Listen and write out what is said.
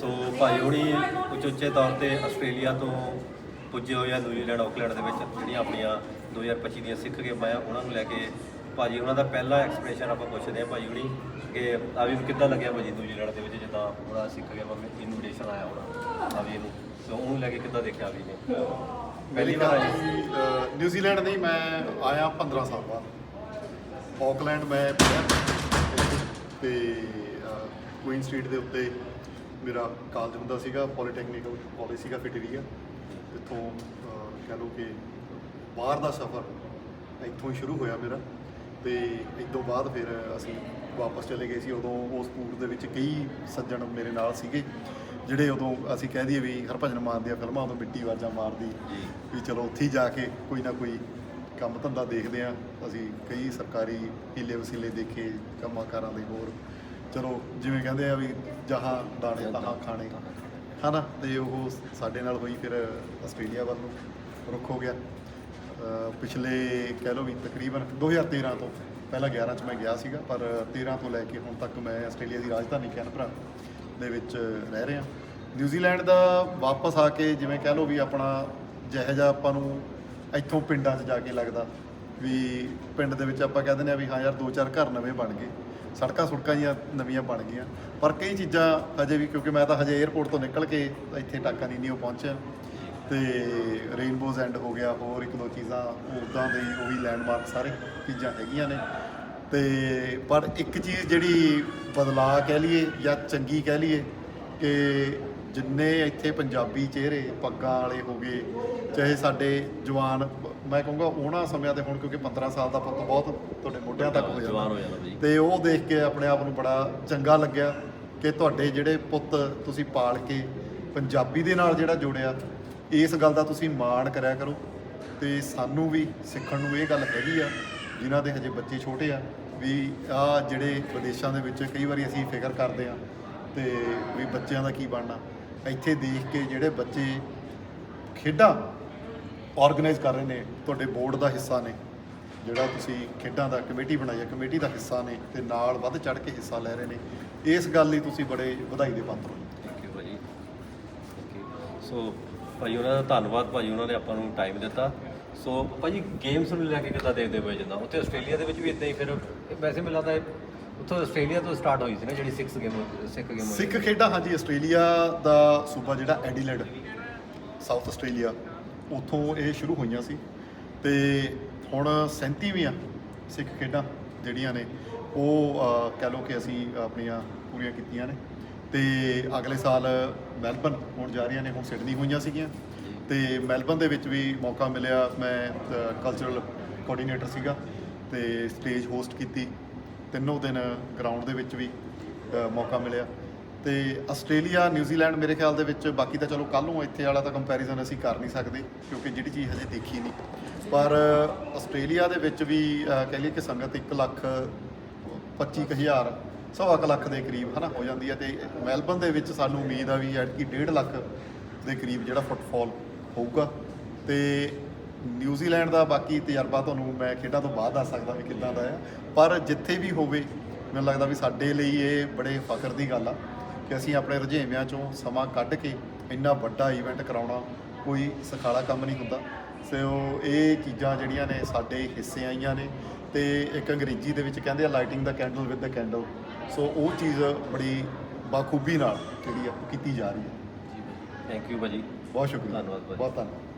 ਸੋ ਭਾਈ ਹੁਣੀ ਉਚੇਚੇ ਤੌਰ ਤੇ ਆਸਟ੍ਰੇਲੀਆ ਤੋਂ ਪੁੱਜੇ ਹੋਏ ਆ ਨਿਊਜ਼ੀਲੈਂਡ, ਆਕਲੈਂਡ ਦੇ ਵਿੱਚ, ਜਿਹੜੀਆਂ ਆਪਣੀਆਂ 2025 ਦੀਆਂ ਸਿੱਖ ਗੇਮਾਂ ਆ, ਉਹਨਾਂ ਨੂੰ ਲੈ ਕੇ ਭਾਜੀ ਉਹਨਾਂ ਦਾ ਪਹਿਲਾ ਐਕਸਪ੍ਰੈਸ਼ਨ ਆਪਾਂ ਪੁੱਛਦੇ ਆ ਭਾਈ ਹੋਣੀ ਕਿ ਆ ਵੀ ਕਿੱਦਾਂ ਲੱਗਿਆ ਭਾਜੀ ਨਿਊਜ਼ੀਲੈਂਡ ਦੇ ਵਿੱਚ ਜਿੱਦਾਂ ਉਹਨਾਂ ਸਿੱਖ ਗੇਮਾਂ ਵਿੱਚ ਇਨਵੀਟੇਸ਼ਨ ਆਇਆ ਹੋਣਾ ਵੀ ਇਹਨੂੰ, ਸੋ ਉਹਨੂੰ ਲੈ ਕੇ ਕਿੱਦਾਂ ਦੇਖਿਆ ਆਵੀ ਨੇ ਪਹਿਲੀ ਵਾਰ ਆਈ ਨਿਊਜ਼ੀਲੈਂਡ ਨਹੀਂ, ਮੈਂ ਆਇਆ 15 ਸਾਲ ਬਾਅਦ। ਆਕਲੈਂਡ ਮੈਂ ਪੜ੍ਹਿਆ ਤੇ ਕੁਈਨ ਸਟਰੀਟ ਦੇ ਉੱਤੇ ਮੇਰਾ ਕਾਲਜ ਹੁੰਦਾ ਸੀਗਾ ਪੋਲੀਟੈਕਨੀਕਲ ਕਾਲਜ ਸੀਗਾ ਫਿਟਰੀਆ ਇੱਥੋਂ ਕਹਿ ਲਓ ਕਿ ਬਾਹਰ ਦਾ ਸਫ਼ਰ ਇੱਥੋਂ ਹੀ ਸ਼ੁਰੂ ਹੋਇਆ ਮੇਰਾ। ਤੇ ਇਸ ਤੋਂ ਬਾਅਦ ਫਿਰ ਅਸੀਂ ਵਾਪਸ ਚਲੇ ਗਏ ਸੀ। ਉਦੋਂ ਉਸ ਟੂਰ ਦੇ ਵਿੱਚ ਕਈ ਸੱਜਣ ਮੇਰੇ ਨਾਲ ਸੀਗੇ ਜਿਹੜੇ ਉਦੋਂ ਅਸੀਂ ਕਹਿ ਦਈਏ ਵੀ ਹਰਭਜਨ ਮਾਨ ਦੀਆਂ ਫਿਲਮਾਂ ਉਦੋਂ ਮਿੱਟੀ ਵਾਜਾਂ ਮਾਰਦੀ। ਵੀ ਚਲੋ ਉੱਥੇ ਹੀ ਜਾ ਕੇ ਕੋਈ ਨਾ ਕੋਈ ਕੰਮ ਧੰਦਾ ਦੇਖਦੇ ਆ ਅਸੀਂ ਕਈ ਸਰਕਾਰੀ ਹੀਲੇ ਵਸੀਲੇ ਦੇਖੇ ਕੰਮਾਂ ਕਾਰਾਂ ਦੇ ਹੋਰ। ਚਲੋ, ਜਿਵੇਂ ਕਹਿੰਦੇ ਆ ਵੀ ਜਹਾਂ ਦਾਣੇ ਤਹਾਂ ਖਾਣੇ। ਹਨਾ ਤੇ ਉਹ ਸਾਡੇ ਨਾਲ ਹੋਈ ਫਿਰ ਆਸਟ੍ਰੇਲੀਆ ਵੱਲ ਨੂੰ ਰੁੱਖ ਹੋ ਗਿਆ। ਪਿਛਲੇ ਕਹਿ ਲਓ ਵੀ ਤਕਰੀਬਨ 2013 ਤੋਂ, ਪਹਿਲਾਂ 11 ਚ ਮੈਂ ਗਿਆ ਸੀਗਾ, ਪਰ 13 ਤੋਂ ਲੈ ਕੇ ਹੁਣ ਤੱਕ ਮੈਂ ਆਸਟ੍ਰੇਲੀਆ ਦੀ ਰਾਜਧਾਨੀ ਕੈਨਬਰਾ ਦੇ ਵਿੱਚ ਰਹਿ ਰਿਹਾ। ਨਿਊਜ਼ੀਲੈਂਡ ਦਾ ਵਾਪਸ ਆ ਕੇ ਜਿਵੇਂ ਕਹਿ ਲਓ ਵੀ ਆਪਣਾ ਜਿਹੋ ਜਿਹਾ ਆਪਾਂ ਨੂੰ ਇੱਥੋਂ ਪਿੰਡਾਂ 'ਚ ਜਾ ਕੇ ਲੱਗਦਾ ਵੀ ਪਿੰਡ ਦੇ ਵਿੱਚ ਆਪਾਂ ਕਹਿ ਦਿੰਦੇ ਆ ਵੀ ਹਾਂ ਯਾਰ ਦੋ ਚਾਰ ਘਰ ਨਵੇਂ ਬਣ ਗਏ। ਸੜਕਾਂ ਸੁੜਕਾਂ ਜੀਆਂ ਨਵੀਆਂ ਬਣ ਗਈਆਂ। ਪਰ ਕਈ ਚੀਜ਼ਾਂ ਹਜੇ ਵੀ ਕਿਉਂਕਿ ਮੈਂ ਤਾਂ ਹਜੇ 에ਅਰਪੋਰਟ ਤੋਂ ਨਿਕਲ ਕੇ ਇੱਥੇ ਟਾਕਾ ਉਹ ਪਹੁੰਚਿਆ। ਤੇ ਰੇਨਬੋਜ਼ ਐਂਡ ਹੋ ਗਿਆ, ਹੋਰ ਇੱਕ ਦੋ ਚੀਜ਼ਾਂ ਉਦਾਂ ਦੇ ਉਹੀ ਲੈਂਡਮਾਰਕ ਸਾਰੇ ਚੀਜ਼ਾਂ ਹੈਗੀਆਂ ਨੇ। ਤੇ ਪਰ ਇੱਕ ਚੀਜ਼ ਜਿਹੜੀ ਬਦਲਾਅ ਕਹਿ ਲਈਏ ਜਾਂ ਚੰਗੀ ਕਹਿ ਲਈਏ ਕਿ ਜਿੰਨੇ ਇੱਥੇ ਪੰਜਾਬੀ ਚਿਹਰੇ, ਪੱਗਾਂ ਵਾਲੇ ਹੋ ਗਏ, ਚਾਹੇ ਸਾਡੇ ਜਵਾਨ, ਮੈਂ ਕਹੂੰਗਾ ਉਹਨਾਂ ਸਮਿਆਂ ਤੇ ਹੁਣ ਕਿਉਂਕਿ 15 ਸਾਲ ਦਾ ਪੁੱਤ ਬਹੁਤ ਤੁਹਾਡੇ ਮੋਢਿਆਂ ਤੱਕ ਹੋ ਜਵਾਨ ਹੋ ਜਾਂਦਾ ਤੇ ਉਹ ਦੇਖ ਕੇ ਆਪਣੇ ਆਪ ਨੂੰ ਬੜਾ ਚੰਗਾ ਲੱਗਿਆ ਕਿ ਤੁਹਾਡੇ ਜਿਹੜੇ ਪੁੱਤ ਤੁਸੀਂ ਪਾਲ ਕੇ ਪੰਜਾਬੀ ਦੇ ਨਾਲ ਜਿਹੜਾ ਜੋੜਿਆ ਇਸ ਗੱਲ ਦਾ ਤੁਸੀਂ ਮਾਣ ਕਰਿਆ ਕਰੋ। ਤੇ ਸਾਨੂੰ ਵੀ ਸਿੱਖਣ ਨੂੰ ਇਹ ਗੱਲ ਹੈਗੀ ਆ ਜਿਨ੍ਹਾਂ ਦੇ ਹਜੇ ਬੱਚੇ ਛੋਟੇ ਆ ਵੀ ਆ ਜਿਹੜੇ ਵਿਦੇਸ਼ਾਂ ਦੇ ਵਿੱਚ ਕਈ ਵਾਰੀ ਅਸੀਂ ਫਿਕਰ ਕਰਦੇ ਆ ਤੇ ਵੀ ਬੱਚਿਆਂ ਦਾ ਕੀ ਬਣਨਾ। ਇੱਥੇ ਦੇਖ ਕੇ ਜਿਹੜੇ ਬੱਚੇ ਖੇਡਾਂ ਆਰਗੇਨਾਈਜ਼ ਕਰ ਰਹੇ ਨੇ ਤੁਹਾਡੇ ਬੋਰਡ ਦਾ ਹਿੱਸਾ ਨੇ। ਜਿਹੜਾ ਤੁਸੀਂ ਖੇਡਾਂ ਦਾ ਕਮੇਟੀ ਬਣਾਈ ਹੈ ਕਮੇਟੀ ਦਾ ਹਿੱਸਾ ਨੇ ਤੇ ਨਾਲ ਵੱਧ ਚੜ ਕੇ ਹਿੱਸਾ ਲੈ ਰਹੇ ਨੇ। ਇਸ ਗੱਲ ਲਈ ਤੁਸੀਂ ਬੜੇ ਵਧਾਈ ਦੇ ਪਾਤਰ ਹੋ। ਥੈਂਕ ਯੂ ਭਾਜੀ। ਸੋ ਭਾਜੀ ਉਹਨਾਂ ਦਾ ਧੰਨਵਾਦ ਭਾਜੀ ਉਹਨਾਂ ਨੇ ਆਪਾਂ ਨੂੰ ਟਾਈਮ ਦਿੱਤਾ। ਸੋ ਭਾਜੀ ਗੇਮਸ ਨੂੰ ਲੈ ਕੇ ਕਿੱਦਾਂ ਦੇਖਦੇ ਪਏ ਜਿੱਦਾਂ? ਉੱਥੇ ਆਸਟ੍ਰੇਲੀਆ ਦੇ ਵਿੱਚ ਵੀ ਇਦਾਂ ਹੀ ਫਿਰ ਵੈਸੇ ਮੈਨੂੰ ਲੱਗਦਾ ਉੱਥੋਂ ਆਸਟ੍ਰੇਲੀਆ ਤੋਂ ਸਟਾਰਟ ਹੋਈ ਸੀ ਨਾ ਜਿਹੜੀ 6 ਗੇਮ ਸਿੱਖ ਗੇਮ ਸਿੱਖ ਖੇਡਾਂ ਹਾਂਜੀ ਆਸਟ੍ਰੇਲੀਆ ਦਾ ਸੂਬਾ ਜਿਹੜਾ ਐਡੀਲੇਡ ਸਾਊਥ ਆਸਟ੍ਰੇਲੀਆ ਉੱਥੋਂ ਇਹ ਸ਼ੁਰੂ ਹੋਈਆਂ ਸੀ। ਤੇ ਹੁਣ 37ਵੀਆਂ ਸਿੱਖ ਖੇਡਾਂ ਜਿਹੜੀਆਂ ਨੇ, ਉਹ ਕਹਿ ਲਓ ਕਿ ਅਸੀਂ ਆਪਣੀਆਂ ਪੂਰੀਆਂ ਕੀਤੀਆਂ ਨੇ। ਤੇ ਅਗਲੇ ਸਾਲ ਮੈਲਬਨ ਹੋਣ ਜਾ ਰਹੀਆਂ ਨੇ, ਹੁਣ ਸਿਡਨੀ ਹੋਈਆਂ ਸੀਗੀਆਂ। ਤੇ ਮੈਲਬਨ ਦੇ ਵਿੱਚ ਵੀ ਮੌਕਾ ਮਿਲਿਆ, ਮੈਂ ਕਲਚਰਲ ਕੋਆਰਡੀਨੇਟਰ ਸੀਗਾ ਤੇ ਸਟੇਜ ਹੋਸਟ ਕੀਤੀ। ਤਿੰਨੋਂ ਦਿਨ ਗਰਾਊਂਡ ਦੇ ਵਿੱਚ ਵੀ ਮੌਕਾ ਮਿਲਿਆ। ਤੇ ਆਸਟ੍ਰੇਲੀਆ ਨਿਊਜ਼ੀਲੈਂਡ ਮੇਰੇ ਖਿਆਲ ਦੇ ਵਿੱਚ ਬਾਕੀ ਤਾਂ ਚਲੋ ਕੱਲ ਨੂੰ ਇੱਥੇ ਵਾਲਾ ਤਾਂ ਕੰਪੈਰੀਜ਼ਨ ਅਸੀਂ ਕਰ ਨਹੀਂ ਸਕਦੇ ਕਿਉਂਕਿ ਜਿਹੜੀ ਚੀਜ਼ ਹਜੇ ਦੇਖੀ ਨਹੀਂ। ਪਰ ਆਸਟ੍ਰੇਲੀਆ ਦੇ ਵਿੱਚ ਵੀ ਅ, ਕਹਿ ਲਈਏ ਕਿ ਸੰਗਤ 1 ਲੱਖ 25000 ਸਵਾ ਕੁ ਲੱਖ ਦੇ ਕਰੀਬ ਹਨਾ ਹੋ ਜਾਂਦੀ ਹੈ ਤੇ ਮੈਲਬਨ ਦੇ ਵਿੱਚ ਸਾਨੂੰ ਉਮੀਦ ਆ ਵੀ ਐਤਕੀ 1.5 ਲੱਖ ਦੇ ਕਰੀਬ ਜਿਹੜਾ ਫੁੱਟਫਾਲ ਹੋਊਗਾ। ਤੇ ਨਿਊਜ਼ੀਲੈਂਡ ਦਾ ਬਾਕੀ ਤਜਰਬਾ ਤੁਹਾਨੂੰ ਮੈਂ ਖੇਡਾਂ ਤੋਂ ਬਾਅਦ ਦੱਸ ਸਕਦਾ ਵੀ ਕਿੱਦਾਂ ਦਾ ਆ। ਪਰ ਜਿੱਥੇ ਵੀ ਹੋਵੇ ਮੈਨੂੰ ਲੱਗਦਾ ਵੀ ਸਾਡੇ ਲਈ ਇਹ ਬੜੇ ਫਖਰ ਦੀ ਗੱਲ ਆ। ਕਿ ਅਸੀਂ ਆਪਣੇ ਰੁਝੇਵਿਆਂ ਚੋਂ ਸਮਾਂ ਕੱਢ ਕੇ ਇੰਨਾ ਵੱਡਾ ਇਵੈਂਟ ਕਰਾਉਣਾ ਕੋਈ ਸਖਾਲਾ ਕੰਮ ਨਹੀਂ ਹੁੰਦਾ। ਸੋ ਇਹ ਚੀਜ਼ਾਂ ਜਿਹੜੀਆਂ ਨੇ ਸਾਡੇ ਹਿੱਸੇ ਆਈਆਂ ਨੇ ਤੇ ਇੱਕ ਅੰਗਰੇਜ਼ੀ ਦੇ ਵਿੱਚ ਕਹਿੰਦੇ ਆ lighting the candle with the candle so ਉਹ ਚੀਜ਼ ਬੜੀ ਬਾਖੂਬੀ ਨਾਲ ਜਿਹੜੀ ਆ ਕੀਤੀ ਜਾ ਰਹੀ ਹੈ। ਥੈਂਕ ਯੂ ਭਾਜੀ। ਬਹੁਤ ਸ਼ੁਕਰੀਆ। ਧੰਨਵਾਦ ਭਾਜੀ। ਬਹੁਤ ਧੰਨਵਾਦ।